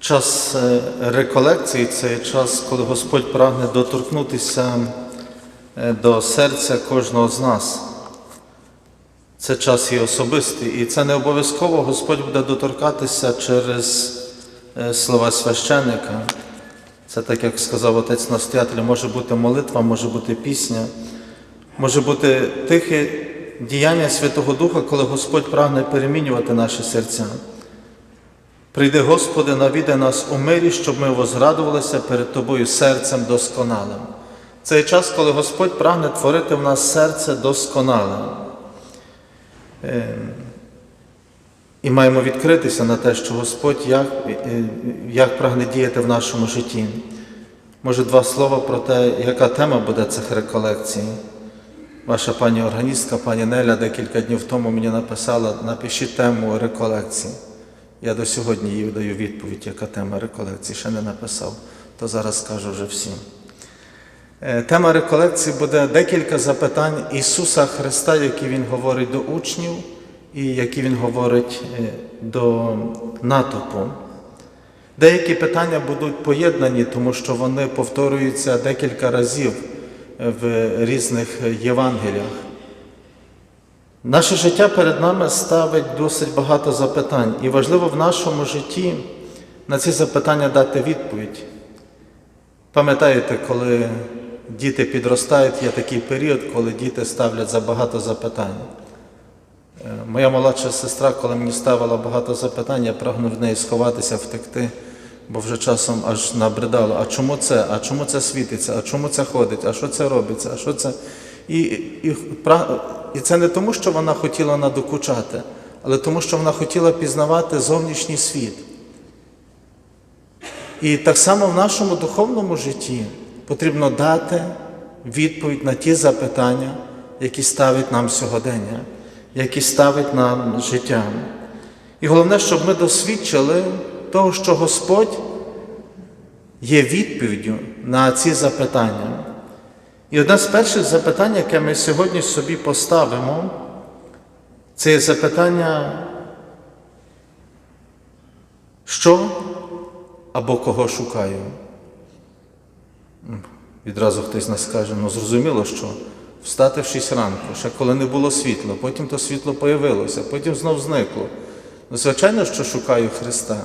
Час е, реколекції це час, коли Господь прагне доторкнутися е, до серця кожного з нас. Це час і особистий, і це не обов'язково Господь буде доторкатися через е, слова священника. Це так, як сказав отець настоятель, може бути молитва, може бути пісня, може бути тихе діяння Святого Духа, коли Господь прагне перемінювати наші серця. Прийди, Господи, навідай нас у мирі, щоб ми возрадувалися перед Тобою серцем досконалим. Це час, коли Господь прагне творити в нас серце досконале. Е, І маємо відкритися на те, що Господь як, е, як прагне діяти в нашому житті. Може, два слова про те, яка тема буде цих реколекцій. Ваша пані органістка, пані Неля, декілька днів тому мені написала, напишіть тему реколекції. Я до сьогодні їй даю відповідь, яка тема реколекції, ще не написав, то зараз скажу вже всім. Е, Тема реколекції буде декілька запитань Ісуса Христа, які Він говорить до учнів і які Він говорить е, до натовпу. Деякі питання будуть поєднані, тому що вони повторюються декілька разів е, в різних Євангеліях. Наше життя перед нами ставить досить багато запитань, і важливо в нашому житті на ці запитання дати відповідь. Пам'ятаєте, коли діти підростають, є такий період, коли діти ставлять забагато запитань. Е, Моя молодша сестра, коли мені ставила багато запитань, я прагнув в неї сховатися, втекти, бо вже часом аж набридало, а чому це, а чому це світиться, а чому це ходить, а що це робиться, а що це. І, і, і це не тому, що вона хотіла надокучати, але тому, що вона хотіла пізнавати зовнішній світ. І так само в нашому духовному житті потрібно дати відповідь на ті запитання, які ставить нам сьогодення, які ставить нам життя. І головне, щоб ми досвідчили того, що Господь є відповіддю на ці запитання. І одне з перших запитань, яке ми сьогодні собі поставимо, це є запитання, що або кого шукаю. Відразу хтось нас скаже, ну зрозуміло, що встати в 6 ранку, ще коли не було світла, потім то світло появилося, потім знов зникло. Ну, звичайно, що шукаю Христа.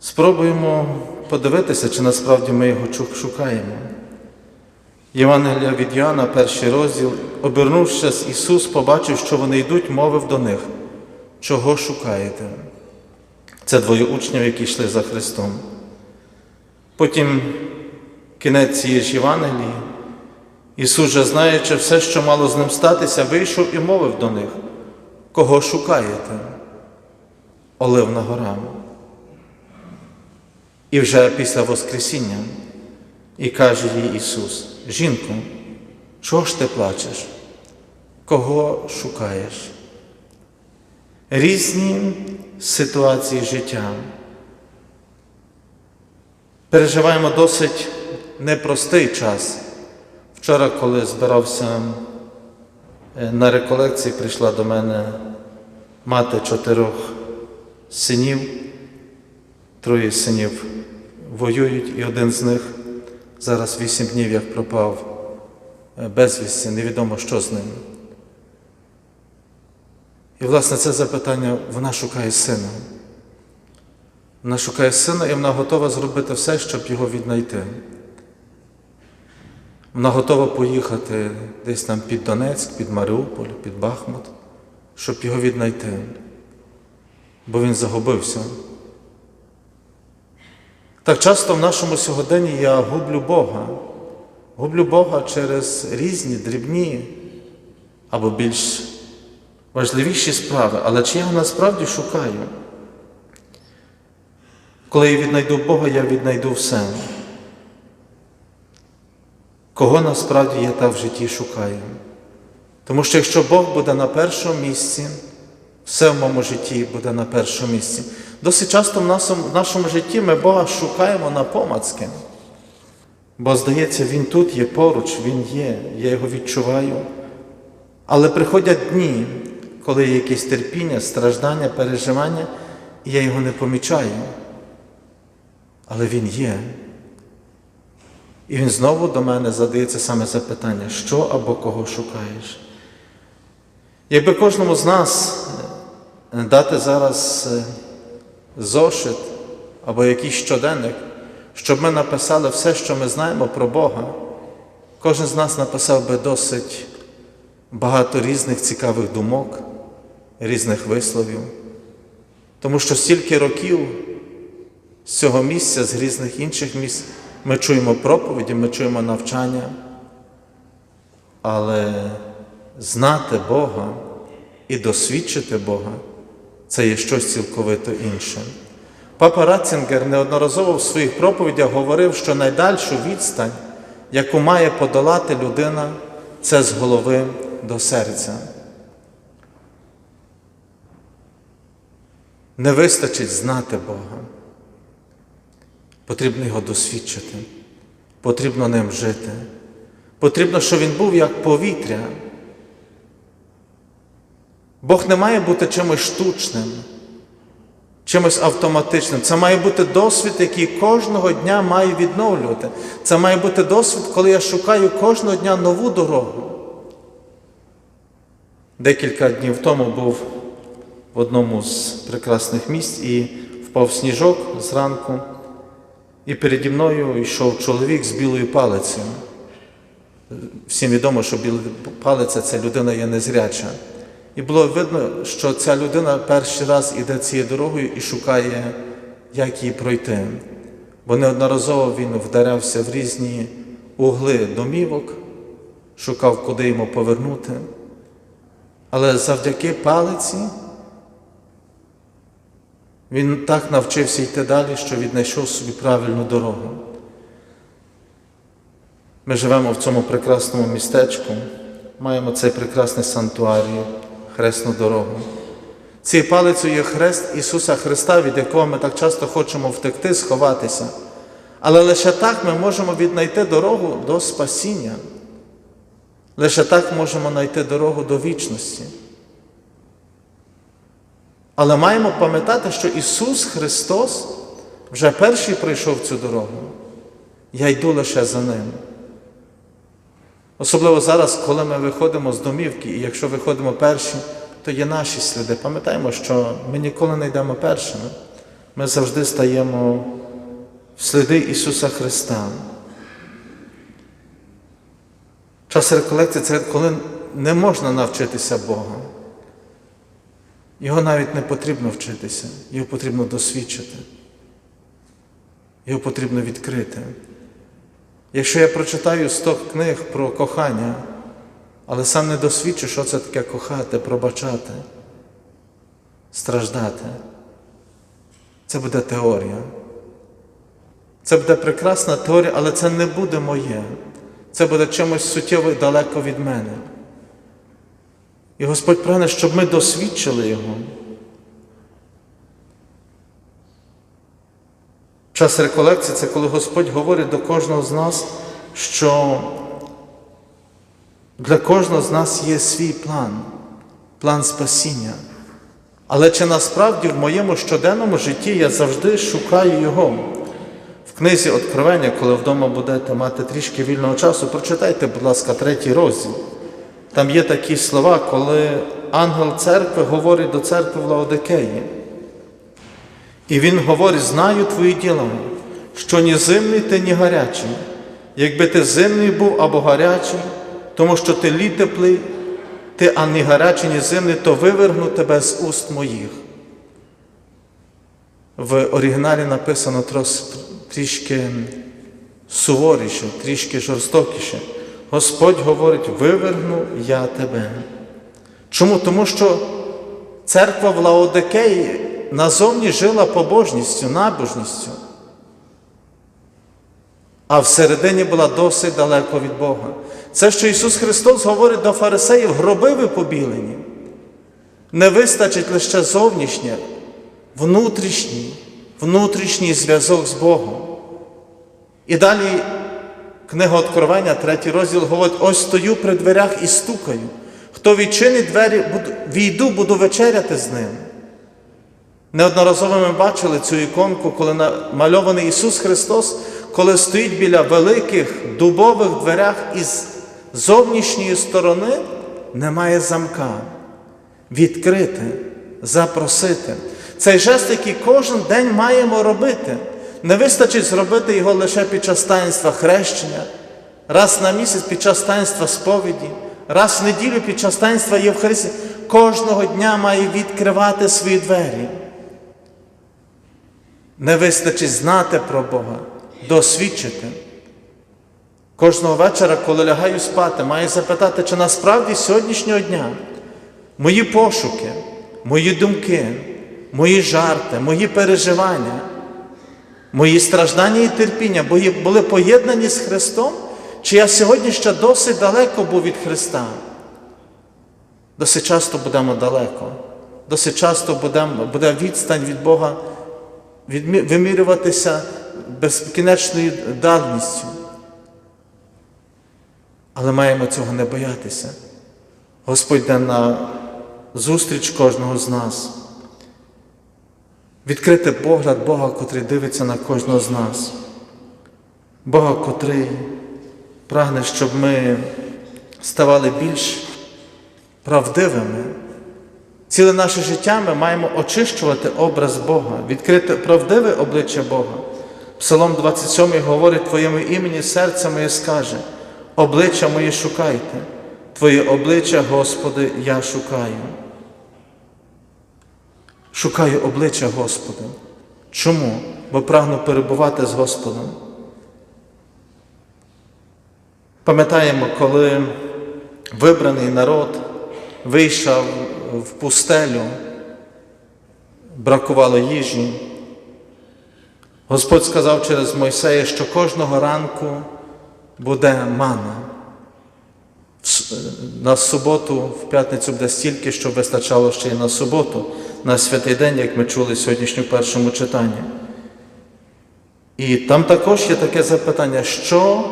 Спробуємо подивитися, чи насправді ми його шукаємо. Євангелія від Йоанна, перший розділ, обернувшись, Ісус побачив, що вони йдуть, мовив до них, чого шукаєте? Це двоє учнів, які йшли за Христом. Потім кінець цієї ж Євангелії, Ісус, же, знаючи все, що мало з ним статися, вийшов і мовив до них, кого шукаєте? Оливна гора. І вже після Воскресіння, і каже їй Ісус, жінко, чого ж ти плачеш? Кого шукаєш? Різні ситуації життя. Переживаємо досить непростий час. Вчора, коли збирався е, на реколекції, прийшла до мене мати чотирьох синів, троє синів воюють, і один з них зараз вісім днів як пропав е, безвісті, невідомо, що з ним. І, власне, це запитання вона шукає сина. Вона шукає сина і вона готова зробити все, щоб його віднайти. Вона готова поїхати десь там під Донецьк, під Маріуполь, під Бахмут, щоб його віднайти, бо він загубився. Так часто в нашому сьогоденні я гублю Бога, гублю Бога через різні дрібні або більш важливіші справи, але чи я насправді шукаю? Коли я віднайду Бога, я віднайду все. Кого насправді я так в житті шукаю? Тому що якщо Бог буде на першому місці, все в моєму житті буде на першому місці. Досить часто в нашому, в нашому житті ми Бога шукаємо на помацки. Бо, здається, Він тут є поруч, Він є, я його відчуваю. Але приходять дні, коли є якесь терпіння, страждання, переживання, і я його не помічаю. Але він є. І він знову до мене задається саме запитання, що або кого шукаєш. Якби кожному з нас дати зараз е, зошит або якийсь щоденник, щоб ми написали все, що ми знаємо про Бога, кожен з нас написав би досить багато різних цікавих думок, різних висловів. Тому що стільки років з цього місця, з різних інших місць, ми чуємо проповіді, ми чуємо навчання, але знати Бога і досвідчити Бога це є щось цілковито інше. Папа Ратцінгер неодноразово в своїх проповідях говорив, що найдальшу відстань, яку має подолати людина, це з голови до серця. Не вистачить знати Бога. Потрібно його досвідчити, потрібно ним жити. Потрібно, щоб він був як повітря. Бог не має бути чимось штучним, чимось автоматичним. Це має бути досвід, який кожного дня має відновлювати. Це має бути досвід, коли я шукаю кожного дня нову дорогу. Декілька днів тому був в одному з прекрасних місць і впав сніжок зранку, і переді мною йшов чоловік з білою палицею. Всім відомо, що біла палиця це людина є незряча. І було видно, що ця людина перший раз іде цією дорогою і шукає, як її пройти. Бо неодноразово він вдарявся в різні угли домівок, шукав, куди йому повернути. Але завдяки палиці він так навчився йти далі, що віднайшов собі правильну дорогу. Ми живемо в цьому прекрасному містечку, маємо цей прекрасний сантуарій, хресну дорогу. Цією палицею є хрест Ісуса Христа, від якого ми так часто хочемо втекти, сховатися. Але лише так ми можемо віднайти дорогу до спасіння. Лише так можемо знайти дорогу до вічності. Але маємо пам'ятати, що Ісус Христос вже перший пройшов цю дорогу. Я йду лише за Ним. Особливо зараз, коли ми виходимо з домівки, і якщо виходимо перші, то є наші сліди. Пам'ятаємо, що ми ніколи не йдемо першими. Ми завжди стаємо в сліди Ісуса Христа. Час реколекції це коли не можна навчитися Бога. Його навіть не потрібно вчитися, його потрібно досвідчити. Його потрібно відкрити. Якщо я прочитаю 100 книг про кохання, але сам не досвідчу, що це таке кохати, пробачати, страждати, це буде теорія. Це буде прекрасна теорія, але це не буде моє. Це буде чимось суттєво далеко від мене. І Господь прагне, щоб ми досвідчили Його. Час реколекції це коли Господь говорить до кожного з нас, що для кожного з нас є свій план, план спасіння. Але чи насправді в моєму щоденному житті я завжди шукаю Його? В книзі Откровення, коли вдома будете мати трішки вільного часу, прочитайте, будь ласка, третій розділ. Там є такі слова, коли ангел церкви говорить до церкви в Лаодикеї. І він говорить: знаю твої діла, що ні зимний ти, ні гарячий. Якби ти зимний був або гарячий, тому що ти лід теплий, ти а ні гарячий, ні зимний, то вивергну тебе з уст моїх. В оригіналі написано трішки суворіше, трішки жорстокіше. Господь говорить, вивергну я тебе. Чому? Тому що церква в Лаодикеї назовні жила побожністю, набожністю, а всередині була досить далеко від Бога. Це, що Ісус Христос говорить до фарисеїв, гроби ви побілені. Не вистачить лише зовнішнє, внутрішній, внутрішній зв'язок з Богом. І далі книга Откровення, третій розділ говорить: ось стою при дверях і стукаю. Хто відчинить двері, війду, буду вечеряти з ним. Неодноразово ми бачили цю іконку, коли намальований Ісус Христос, коли стоїть біля великих дубових дверях із зовнішньої сторони немає замка. Відкрити, запросити. Цей жест, який кожен день маємо робити. Не вистачить зробити його лише під час таїнства хрещення, раз на місяць під час таїнства сповіді, раз в неділю під час таїнства Євхаристії. Кожного дня має відкривати свої двері. Не вистачить знати про Бога, досвідчити. Кожного вечора, коли лягаю спати, маю запитати, чи насправді сьогоднішнього дня мої пошуки, мої думки, мої жарти, мої переживання, мої страждання і терпіння були поєднані з Христом, чи я сьогодні ще досить далеко був від Христа? Досить часто будемо далеко, досить часто буде відстань від Бога вимірюватися безкінечною дальністю. Але маємо цього не боятися. Господь йде на зустріч кожного з нас. Відкрити погляд Бога, котрий дивиться на кожного з нас. Бога, котрий прагне, щоб ми ставали більш правдивими. Ціле наше життя ми маємо очищувати образ Бога, відкрити правдиве обличчя Бога. Псалом 27 говорить Твоєму імені серце моє скаже, обличчя моє шукайте, Твоє обличчя, Господи, я шукаю. Шукаю обличчя Господа. Чому? Бо прагну перебувати з Господом. Пам'ятаємо, коли вибраний народ вийшов в пустелю, бракувало їжі. Господь сказав через Мойсея, що кожного ранку буде мана. На суботу, в п'ятницю буде стільки, щоб вистачало ще й на суботу, на святий день, як ми чули сьогоднішньо в першому читанні. І там також є таке запитання, що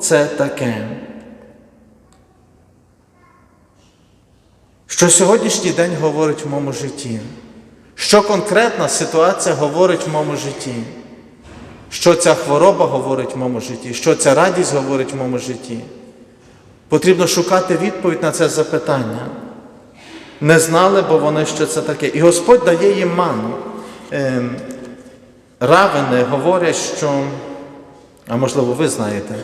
це таке? Що сьогоднішній день говорить в моєму житті? Що конкретна ситуація говорить в моєму житті? Що ця хвороба говорить в моєму житті? Що ця радість говорить в моєму житті? Потрібно шукати відповідь на це запитання. Не знали, бо вони що це таке. І Господь дає їм ману. Ем, Равини говорять, що, а можливо, ви знаєте,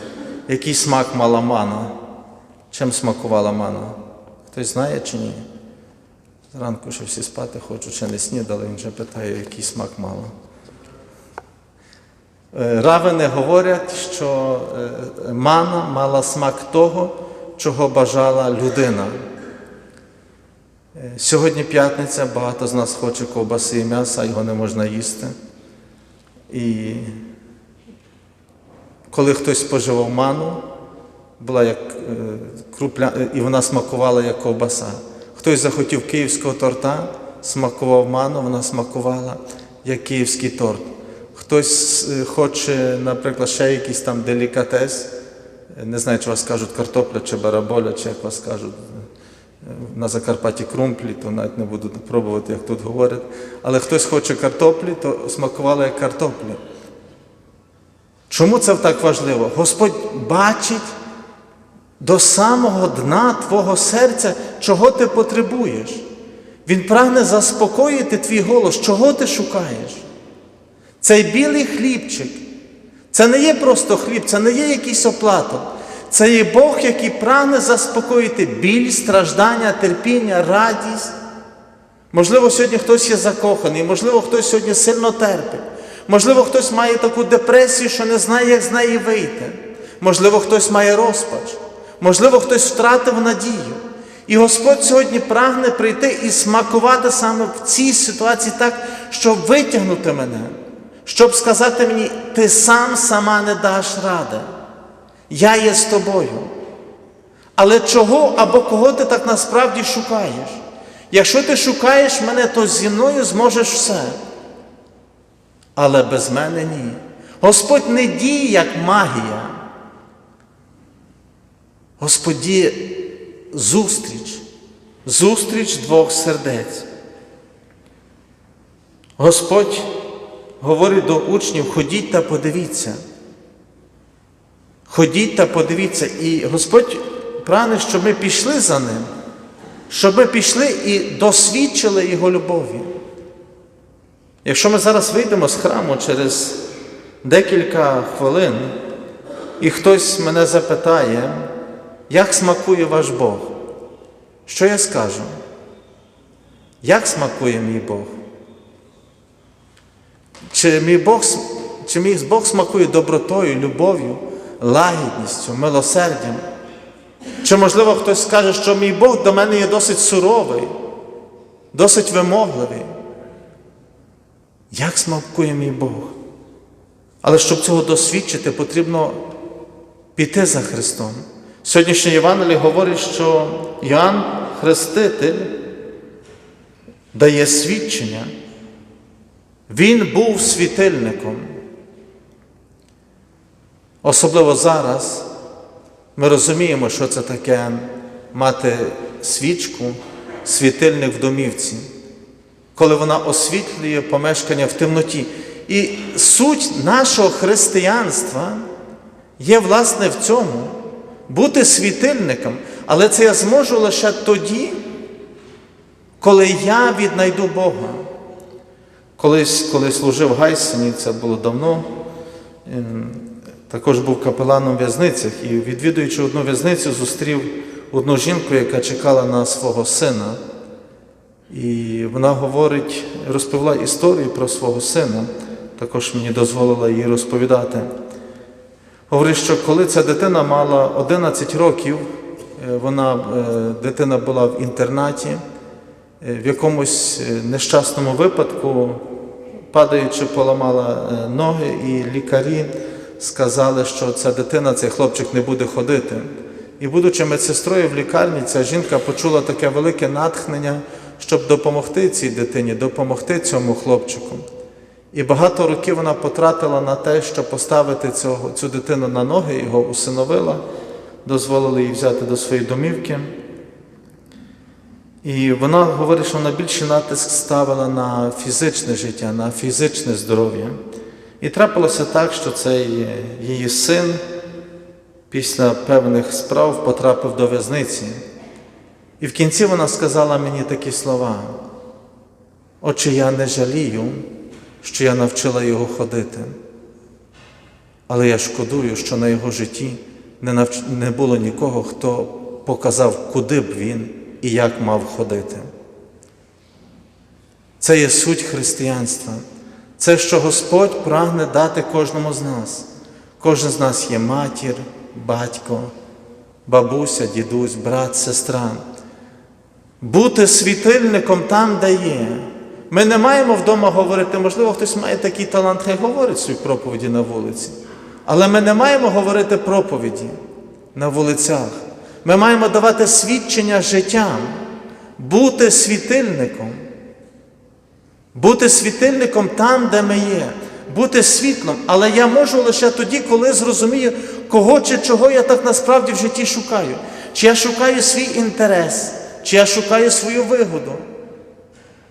який смак мала мана. Чим смакувала мана? Хтось знає чи ні? Зранку ще всі спати хочуть, ще не снідали, він вже питає, який смак мала. Е, Равини говорять, що е, мана мала смак того, чого бажала людина. Е, Сьогодні п'ятниця, багато з нас хоче ковбаси і м'яса, його не можна їсти. І коли хтось споживав ману, була як крупля, е, і вона смакувала як ковбаса. Хтось захотів київського торта, смакував ману, вона смакувала як київський торт. Хтось е, хоче, наприклад, ще якийсь там делікатес, е, не знаю, чи вас кажуть картопля чи бараболя, чи як вас кажуть на Закарпатті крумплі, то навіть не буду пробувати, як тут говорять. Але хтось хоче картоплі, то смакувала як картопля. Чому це так важливо? Господь бачить до самого дна твого серця, чого ти потребуєш. Він прагне заспокоїти твій голос, чого ти шукаєш. Цей білий хлібчик, це не є просто хліб, це не є якийсь оплаток. Це є Бог, який прагне заспокоїти біль, страждання, терпіння, радість. Можливо, сьогодні хтось є закоханий, можливо, хтось сьогодні сильно терпить. Можливо, хтось має таку депресію, що не знає, як з неї вийти. Можливо, хтось має розпач. Можливо, хтось втратив надію. І Господь сьогодні прагне прийти і смакувати саме в цій ситуації так, щоб витягнути мене, щоб сказати мені, ти сам сама не даш ради. Я є з тобою. Але чого або кого ти так насправді шукаєш? Якщо ти шукаєш мене, то зі мною зможеш все. Але без мене ні. Господь не діє як магія. Господь діє зустріч, зустріч двох сердець. Господь говорить до учнів, ходіть та подивіться. Ходіть та подивіться. І Господь прагне, щоб ми пішли за ним, щоб ми пішли і досвідчили Його любові. Якщо ми зараз вийдемо з храму через декілька хвилин, і хтось мене запитає, як смакує ваш Бог, що я скажу? Як смакує мій Бог? Чи мій Бог, чи мій Бог смакує добротою, любов'ю, лагідністю, милосердям? Чи, можливо, хтось скаже, що мій Бог до мене є досить суровий, досить вимогливий? Як смакує мій Бог? Але щоб цього досвідчити, потрібно піти за Христом. Сьогоднішнє Євангеліє говорить, що Іоанн Хреститель дає свідчення. Він був світильником. Особливо зараз ми розуміємо, що це таке мати свічку, світильник в домівці, коли вона освітлює помешкання в темноті. І суть нашого християнства є, власне, в цьому бути світильником, але це я зможу лише тоді, коли я віднайду Бога. Колись, коли служив в Гайсені, це було давно, ем, також був капеланом в в'язницях і, відвідуючи одну в'язницю, зустрів одну жінку, яка чекала на свого сина. І вона говорить, розповіла історію про свого сина, також мені дозволила її розповідати. Говорить, що коли ця дитина мала 11 років, е, вона, е, дитина була в інтернаті, е, в якомусь нещасному випадку, падаючи, поламала ноги, і лікарі сказали, що ця дитина, цей хлопчик не буде ходити. І, будучи медсестрою в лікарні, ця жінка почула таке велике натхнення, щоб допомогти цій дитині, допомогти цьому хлопчику. І багато років вона потратила на те, щоб поставити цього, цю дитину на ноги, його усиновила, дозволили їй взяти до своєї домівки. І вона говорить, що вона більше натиск ставила на фізичне життя, на фізичне здоров'я. І трапилося так, що цей її син після певних справ потрапив до в'язниці. І в кінці вона сказала мені такі слова: Отче, я не жалію, що я навчила його ходити, але я шкодую, що на його житті не, навч... не було нікого, хто показав, куди б він і як мав ходити. Це є суть християнства. Це, що Господь прагне дати кожному з нас. Кожен з нас є матір, батько, бабуся, дідусь, брат, сестра. Бути світильником там, де є. Ми не маємо вдома говорити, можливо, хтось має такий талант, хай говорить свої проповіді на вулиці. Але ми не маємо говорити проповіді на вулицях. Ми маємо давати свідчення життям, бути світильником. Бути світильником там, де ми є, бути світлом. Але я можу лише тоді, коли зрозумію, кого чи чого я так насправді в житті шукаю. Чи я шукаю свій інтерес, чи я шукаю свою вигоду.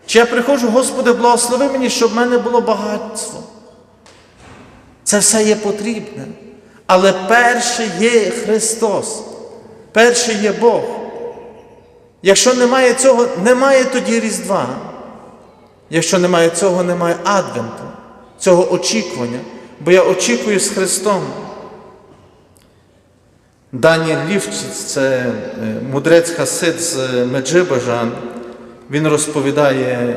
Чи я приходжу, Господи, благослови мені, щоб в мене було багатство. Це все є потрібне. Але перше є Христос, перший є Бог. Якщо немає цього, немає тоді Різдва. Якщо немає цього, немає адвенту, цього очікування, бо я очікую з Христом. Даніель Лівчиць, це е, мудрець Хасид з Меджибожа, він розповідає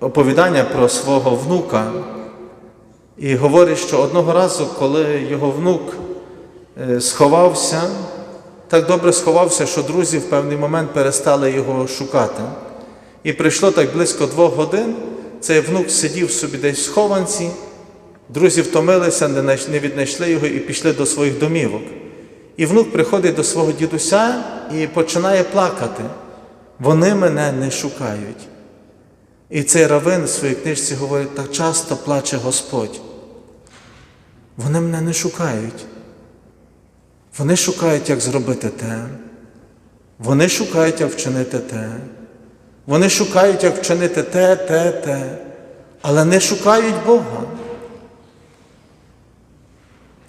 оповідання про свого внука і говорить, що одного разу, коли його внук е, сховався, так добре сховався, що друзі в певний момент перестали його шукати. І прийшло так близько двох годин, цей внук сидів собі десь в схованці, друзі втомилися, не віднайшли його і пішли до своїх домівок. І внук приходить до свого дідуся і починає плакати. Вони мене не шукають. І цей равин в своїй книжці говорить, так часто плаче Господь. Вони мене не шукають. Вони шукають, як зробити те. Вони шукають, як вчинити те. Вони шукають, як вчинити те, те, те. але не шукають Бога.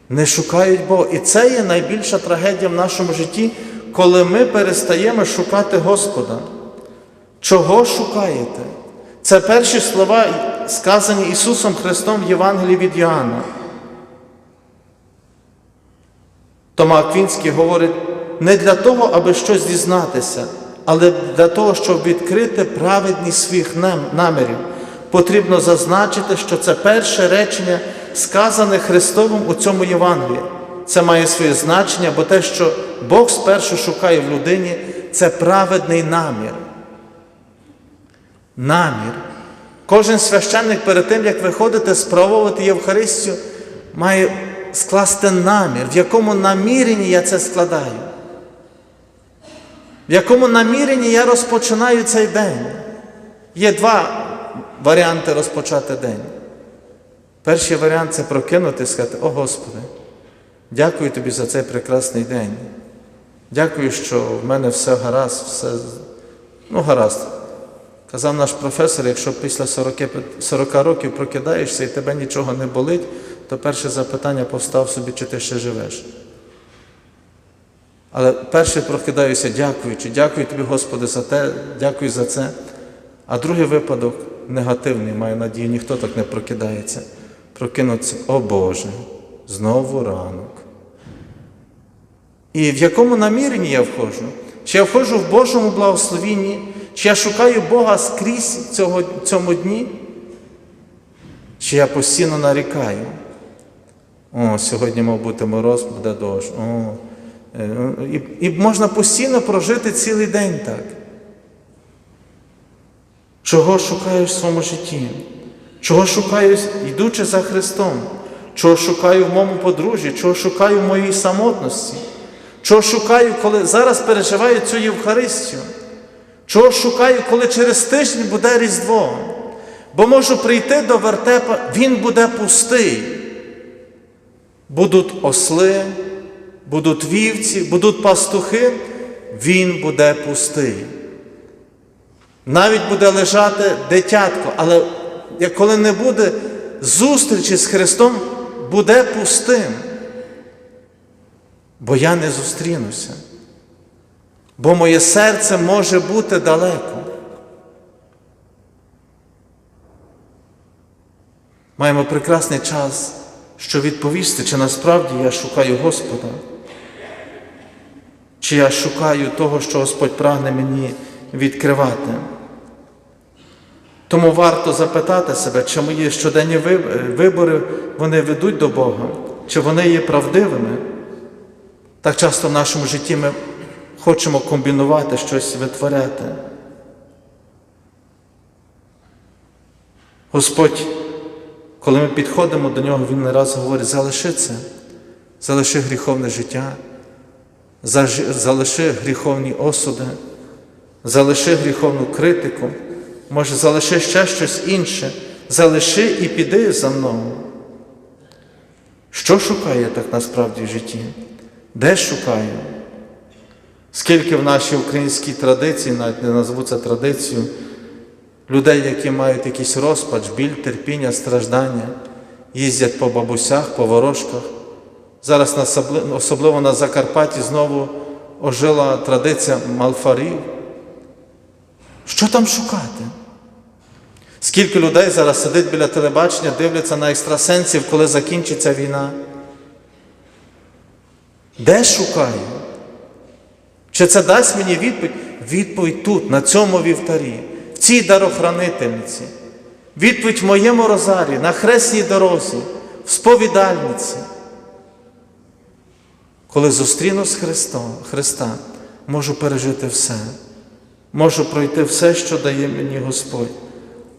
Не шукають Бога. І це є найбільша трагедія в нашому житті, коли ми перестаємо шукати Господа. Чого шукаєте? Це перші слова, сказані Ісусом Христом в Євангелії від Йоанна. Тома Аквінський говорить, не для того, аби щось дізнатися, але для того, щоб відкрити праведність своїх намірів. Потрібно зазначити, що це перше речення, сказане Христовим у цьому Євангелії. Це має своє значення, бо те, що Бог спершу шукає в людині, це праведний намір. Намір. Кожен священник перед тим, як виходити справовувати Євхаристію, має скласти намір, в якому наміренні я це складаю. В якому наміренні я розпочинаю цей день. Є два варіанти розпочати день. Перший варіант це прокинути і сказати, о Господи, дякую тобі за цей прекрасний день. Дякую, що в мене все гаразд, все ну, гаразд. Казав наш професор, якщо після 40, 40 років прокидаєшся і тебе нічого не болить, то перше запитання постав собі, чи ти ще живеш. Але перше прокидаюся, дякуючи, дякую тобі, Господи, за те, дякую за це. А другий випадок негативний, маю надію, ніхто так не прокидається. Прокинуться, о Боже, знову ранок. І в якому наміренні я входжу? Чи я входжу в Божому благословінні, чи я шукаю Бога скрізь цього, цьому дні? Чи я постійно нарікаю? О, сьогодні мав бути мороз, буде дощ. О, е, і, і можна постійно прожити цілий день так. Чого шукаю в своєму житті? Чого шукаю, йдучи за Христом? Чого шукаю в моєму подружжі? Чого шукаю в моїй самотності? Чого шукаю, коли зараз переживаю цю Євхаристію? Чого шукаю, коли через тиждень буде Різдво? Бо можу прийти до вертепа, він буде пустий. Будуть осли, будуть вівці, будуть пастухи, він буде пустий. Навіть буде лежати дитятко, але коли не буде зустрічі з Христом, буде пустим. Бо я не зустрінуся. Бо моє серце може бути далеко. Маємо прекрасний час, щоб відповісти, чи насправді я шукаю Господа, чи я шукаю того, що Господь прагне мені відкривати. Тому варто запитати себе, чи мої щоденні вибори вони ведуть до Бога, чи вони є правдивими. Так часто в нашому житті ми хочемо комбінувати щось витворяти. Господь, коли ми підходимо до нього, Він не раз говорить, залиши це, залиши гріховне життя, залиши гріховні осуди, залиши гріховну критику, може, залиши ще щось інше, залиши і піди за мною. Що шукає так насправді в житті? Де шукаю? Скільки в нашій українській традиції, навіть не назву це традицією, людей, які мають якийсь розпач, біль, терпіння, страждання, їздять по бабусях, по ворожках. Зараз особливо на Закарпатті знову ожила традиція малфарів. Що там шукати? Скільки людей зараз сидить біля телебачення, дивляться на екстрасенсів, коли закінчиться війна? Де шукаю? Чи це дасть мені відповідь? Відповідь тут, на цьому вівтарі, в цій дарохранительниці, відповідь в моєму розарі, на хресній дорозі, в сповідальниці. Коли зустріну з Христом, Христа, можу пережити все, можу пройти все, що дає мені Господь,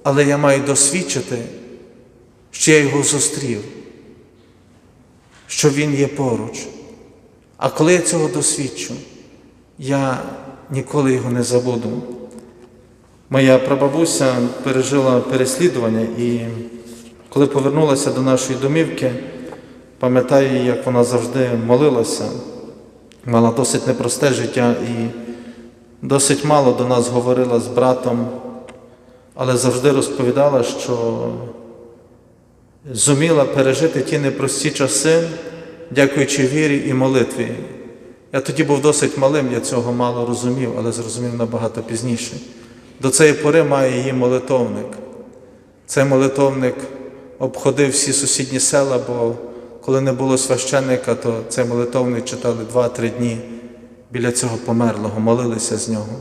але я маю досвідчити, що я його зустрів, що Він є поруч. А коли я цього досвідчу, я ніколи його не забуду. Моя прабабуся пережила переслідування і коли повернулася до нашої домівки, пам'ятаю, як вона завжди молилася, мала досить непросте життя і досить мало до нас говорила з братом. але завжди розповідала, що зуміла пережити ті непрості часи, дякуючи вірі і молитві. Я тоді був досить малим, я цього мало розумів, але зрозумів набагато пізніше. До цієї пори має її молитовник. Цей молитовник обходив всі сусідні села, бо коли не було священника, то цей молитовник читали два-три дні біля цього померлого, молилися з нього.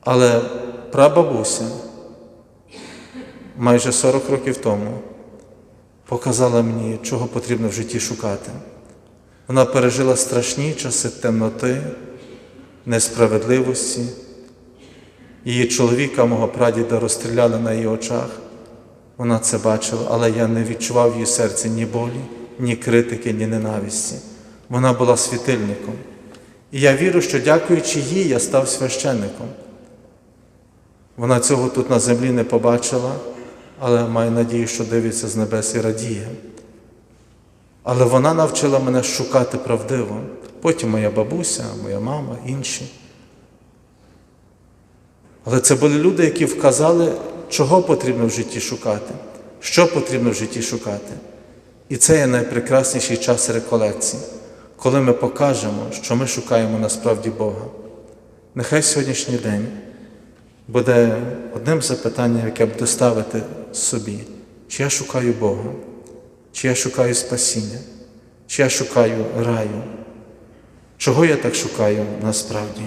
Але прабабуся майже 40 років тому показала мені, чого потрібно в житті шукати. Вона пережила страшні часи темноти, несправедливості. Її чоловіка, мого прадіда, розстріляли на її очах. Вона це бачила, але я не відчував в її серці ні болі, ні критики, ні ненависті. Вона була світильником. І я вірю, що дякуючи їй, я став священником. Вона цього тут на землі не побачила, але маю надію, що дивиться з небес і радіє. Але вона навчила мене шукати правдиво. Потім моя бабуся, моя мама, інші. Але це були люди, які вказали, чого потрібно в житті шукати, що потрібно в житті шукати. І це є найпрекрасніший час реколекції, коли ми покажемо, що ми шукаємо насправді Бога. Нехай сьогоднішній день буде одним запитанням, яке буду ставити собі, чи я шукаю Бога, чи я шукаю спасіння, чи я шукаю раю. Чого я так шукаю насправді?